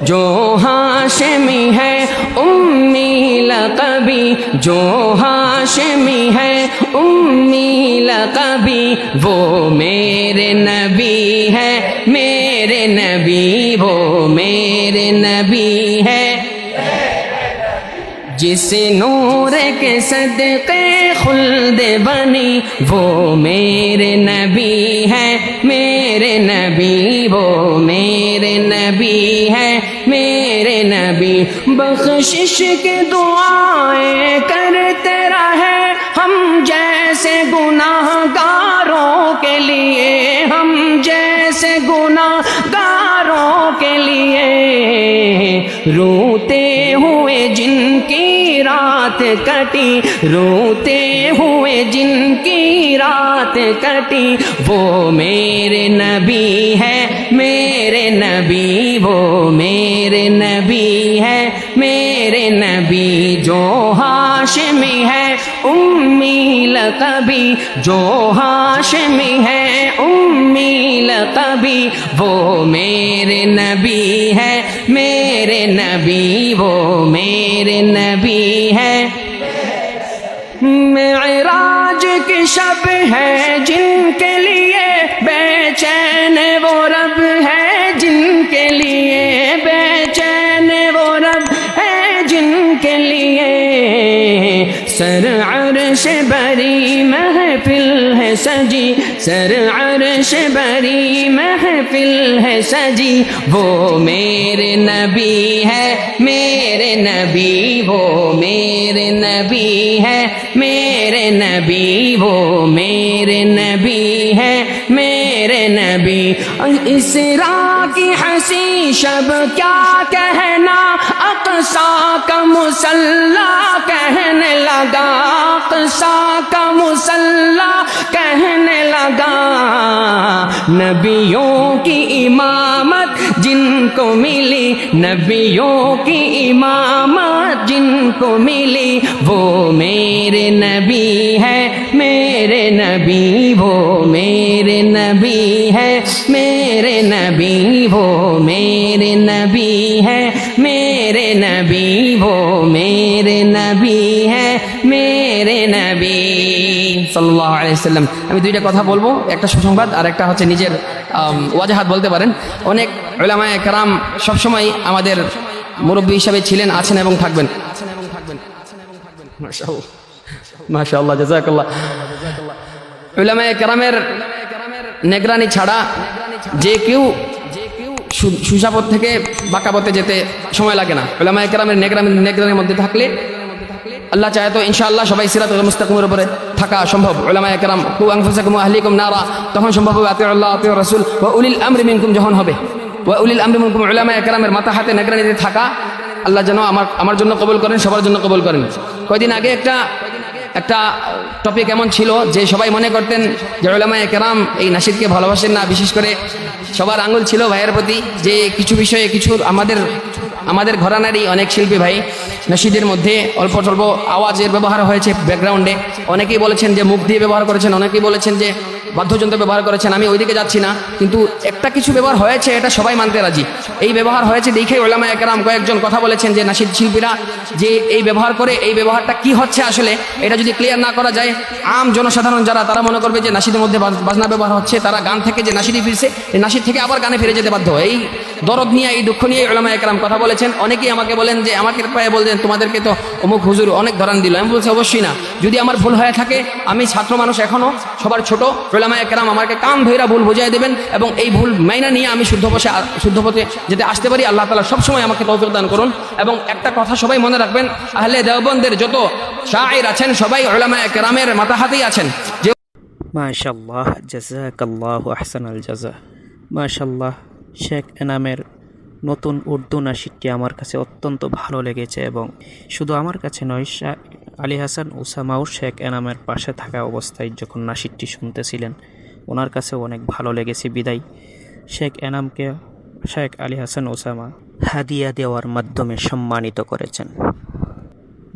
جو ہاشمی ہے، امی لقبی، جو ہاشمی ہے، امی لقبی، وہ میرے نبی ہے، میرے نبی، وہ میرے نبی جس نور کے صدقے خلد بنی، وہ میرے نبی ہے، میرے نبی، وہ میرے نبی ہے، میرے نبی۔ بخشش کے دعائیں کرتے رہے، ہم جیسے گناہ گاروں کے لیے، ہم جیسے گناہ گاروں کے لیے۔ رو ہوئے جن کی رات کٹی، روتے ہوئے جن کی رات کٹی، وہ میرے نبی ہے، میرے نبی، وہ میرے نبی ہے، میرے نبی جو ہاشمی ہے امی لقبی، جو ہاشمی ہے، امی لقبی، وہ میرے نبی ہے، میرے نبی، وہ میرے نبی ہے۔ معراج کی شب ہے، جن کے لیے بے چین سر عرش بری محفل ہے سجی، سر عرش بری محفل ہے سجی۔ وہ میرے نبی ہے، میرے نبی، وہ میرے نبی ہے، میرے نبی، وہ میرے نبی ہے، میرے نبی۔ اس را کی ہنسی شب کیا کہنا اقسا کا مسلح لگا اقصا کا مسلح کہنے لگا۔ نبیوں کی امامت جن کو ملی، نبیوں کی امامت جن کو ملی، وہ میرے نبی ہے، میرے نبی، وہ میرے نبی ہے، میرے मेरे नबी वो मेरे नबी है मेरे नबी वो मेरे नबी है মেরে নবী সাল্লাহ আলাইসাল্লাম আমি দুইটা কথা বলবো একটা সুসংবাদ আর একটা হচ্ছে নিজের আম, ওয়াজাহাত বলতে পারেন অনেক ওলামায় কারাম সবসময় আমাদের মুরব্বী হিসাবে ছিলেন আছেন এবং থাকবেন মাশাআল্লাহ জাজাকাল্লাহ উলামায়ে কেরামের নেগরানি ছাড়া যে কেউ সু- সুসাপথ থেকে বাঁকাপথে যেতে সময় লাগে না। উলামায়ে একরামের নেগরানি নেগরানির মধ্যে থাকলে আল্লাহ চায় তো ইনশাআল্লাহ সবাই সিরাত মুস্তাকিমের উপরে থাকা সম্ভব। উলামায়ে কেরাম, কু আনফুসাকুম ওয়া আহলিকুম নারা তখন সম্ভব হবে, আতিউ আল্লাহ, আতিউ রাসূল ওয়া উলিল আমরি মিনকুম যখন হবে। ওয়া উলিল আমরি মিনকুম উলামায়ে কেরামের মাথা হাতে নেগরানিতে থাকা, আল্লাহ যেন আমার আমার জন্য কবুল করেন, সবার জন্য কবুল করেন। কয়দিন আগে একটা একটা টপিক এমন ছিল যে সবাই মনে করতেন যে ওলামায়ে কেরাম এই নাসিদকে ভালোবাসেন না, বিশেষ করে সবার আঙুল ছিল ভাইয়ের প্রতি যে কিছু বিষয়ে কিছু আমাদের আমাদের ঘরানারই অনেক শিল্পী ভাই নাসিদের মধ্যে অল্প স্বল্প আওয়াজের ব্যবহার হয়েছে ব্যাকগ্রাউন্ডে অনেকেই বলেছেন যে মুখ দিয়ে ব্যবহার করেছেন, অনেকেই বলেছেন যে বাদ্যযন্ত্র ব্যবহার করেছেন, আমি ওইদিকে যাচ্ছি না। কিন্তু একটা কিছু ব্যবহার হয়েছে, এটা সবাই মানতে রাজি। এই ব্যবহার হয়েছে দেখে ওলামা একরাম কয়েকজন কথা বলেছেন যে নাসিদ শিল্পীরা যে এই ব্যবহার করে, এই ব্যবহারটা কি হচ্ছে আসলে, এটা যদি ক্লিয়ার না করা যায়, আম জনসাধারণ যারা, তারা মনে করবে যে নাসিদের মধ্যে বাজনা ব্যবহার হচ্ছে, তারা গান থেকে যে নাসিদি ফিরছে, এই নাসিদ থেকে আবার গানে ফিরে যেতে বাধ্য। এই দরদ নিয়ে, এই দুঃখ নিয়ে ওলামা একরাম কথা বলেছেন। অনেকেই আমাকে বলেন যে আমাকে প্রায় বলছেন, তোমাদেরকে তো অমুক হুজুর অনেক ধরান দিল। আমি বলছি, অবশ্যই না। যদি আমার ভুল হয়ে থাকে, আমি ছাত্র মানুষ এখনও সবার ছোট ওলামা একরাম আমাকে কান ধৈরা ভুল বুঝাই দেবেন এবং এই ভুল মাইনা নিয়ে আমি শুদ্ধ পথে শুদ্ধ পথে যেতে আসতে পারি। আল্লাহ তালা সবসময় আমাকে তৌফিক দান করুন। এবং একটা কথা সবাই মনে রাখবেন, আহলে দেওবন্দের যত শায়ের আছেন, সবাই ওলামা একরামের মাথা হাতেই আছেন। যে মাশাল্লাহ জাজাকাল্লাহ আহসানাল জাজা। মাশাল্লাহ শেখ এনামের নতুন উর্দু নাসিদটি আমার কাছে অত্যন্ত ভালো লেগেছে এবং শুধু আমার কাছে নয় আলী হাসান উসামাও শেখ এনামের পাশে থাকা অবস্থায় যখন নাসিদটি শুনতেছিলেন, ওনার কাছে অনেক ভালো লেগেছে। বিদায়। শেখ এনামকে শেখ আলী হাসান ওসামা হাদিয়া দেওয়ার মাধ্যমে সম্মানিত করেছেন।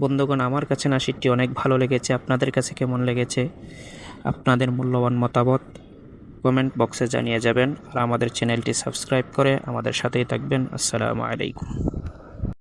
বন্ধুগণ, আমার কাছে নাসিদটি অনেক ভালো লেগেছে। আপনাদের কাছে কেমন লেগেছে? আপনাদের মূল্যবান মতামত কমেন্ট বক্সে জানিয়ে যাবেন আর আমাদের চ্যানেলটি সাবস্ক্রাইব করে আমাদের সাথেই থাকবেন। আসসালামু আলাইকুম।